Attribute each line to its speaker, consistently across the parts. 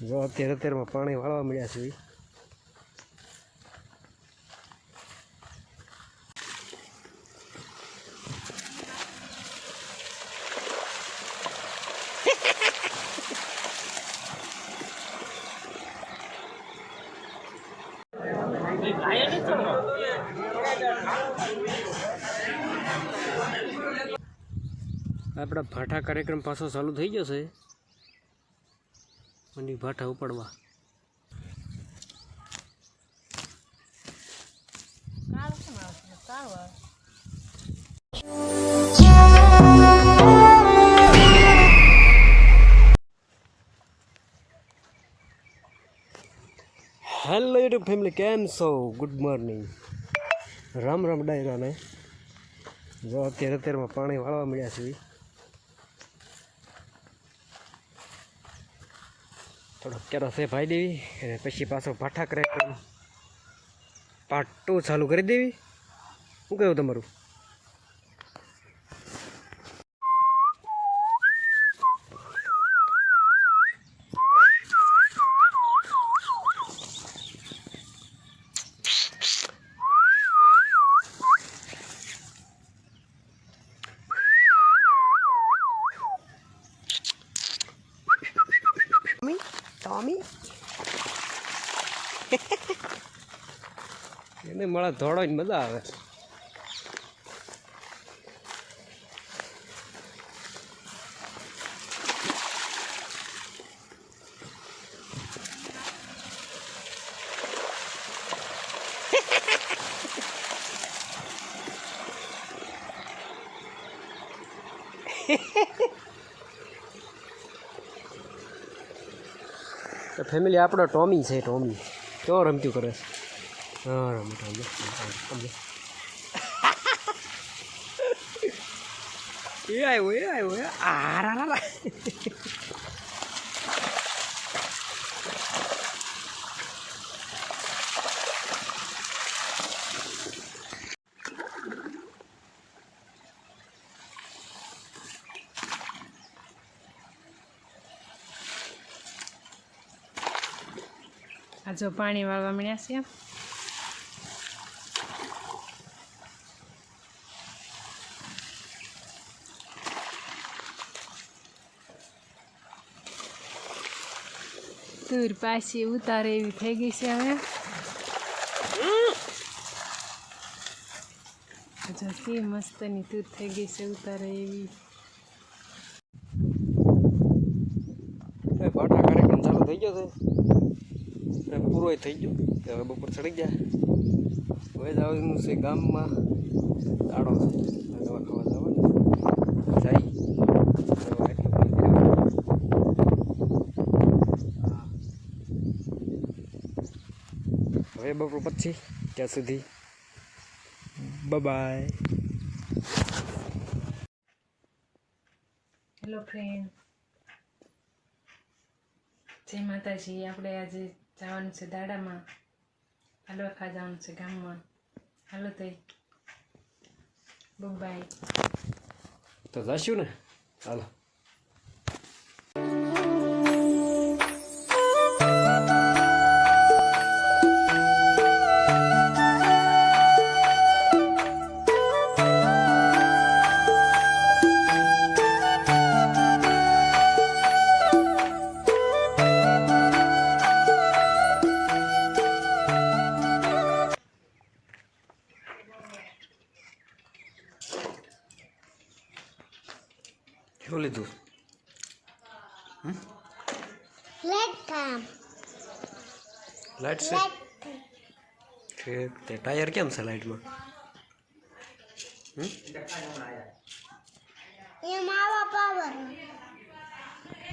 Speaker 1: જો અત્યારે અત્યારમાં પાણી વાળવા મળ્યા છે. આપણા ભાઠા કાર્યક્રમ પાછો ચાલુ થઈ જશે. મંડી ભાઠા ઉપાડવા. હેલો યુટ્યુબ ફેમિલી કેમ છો? ગુડ મોર્નિંગ રામ રામ ડાયરાને. જો અત્યારે અત્યારમાં પાણી વાળવા મળ્યા છે ઈ. અત્યારે છે ભાઈ દેવી અને પછી પાછો ભાઠા કાર્યક્રમ પાર્ટ ટુ ચાલુ કરી દેવી શું કહ્યું તમારું ટોમી એને મળે ધોળો જ મજા આવે. તો ફેમિલી આપણો ટોમી છે ટોમી કેવો રમતું કરે છે? હા, રમ રમ રમ એ આવ્યો એ આવ્યો આ રા
Speaker 2: જો પાણી વાળવા મળ્યા છે. તુર પાછી ઉતારે એવી થઈ ગઈ છે હવે. જો કે મસ્તની તૂર થઈ ગઈ છે ઉતારે એવી.
Speaker 1: થઈ ગયો છે. પૂરો થઈ ગયો. હવે બપોર ચડી ગયા. હવે જવાનું છે ગામમાં. દાડો છે. દવા ખાવા જવાનું જાય. હવે બપોર પછી ત્યાં સુધી. બાય
Speaker 2: હેલો ફ્રેન્ડ જય માતાજી. આપણે આજે જવાનું છે દાડામાં. હાલવા ખા જવાનું છે ગામમાં. હાલો તઈ બાય
Speaker 1: તો જશું ને? ચાલો શું લીધું લાઈટ છે? ઠીક તે ટાયર કેમ છે લાઈટમાં હમ?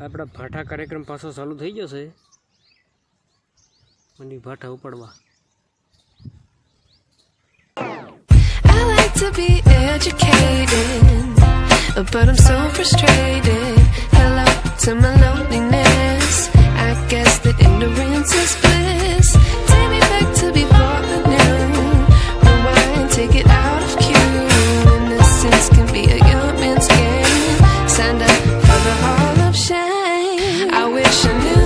Speaker 1: આપણા ભાઠા કાર્યક્રમ પાછો ચાલુ થઈ ગયો છે. મને ભાઠા ઉપાડવા.
Speaker 3: I like to be educated, But I'm so frustrated. Hello to my loneliness. I guess that ignorance is bliss. Take me back to before I knew. Rewind, take it out of cue. Innocence can be a young man's game. Signed up for the hall of shame. I wish I knew.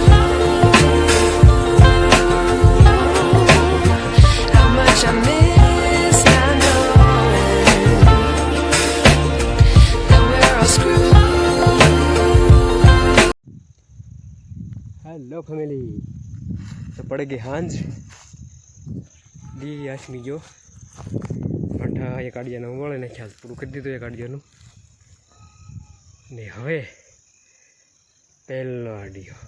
Speaker 1: How much I miss hello family તો પડે ગઈ હાંજ દી આસમી ગયો. ભાઠા એક આડિયાનું વળે ને ખ્યાલ પૂરું કરી દીધું એક આડિયાનું ને. હવે પહેલો આડિયો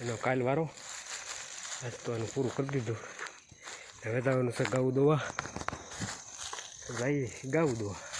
Speaker 1: એનો કાલ વારો આજ તો એનું પૂરું કરી દીધું. હવે તો આવવાનું છે ગાવું દોવા જઈએ ગાવું દોવા.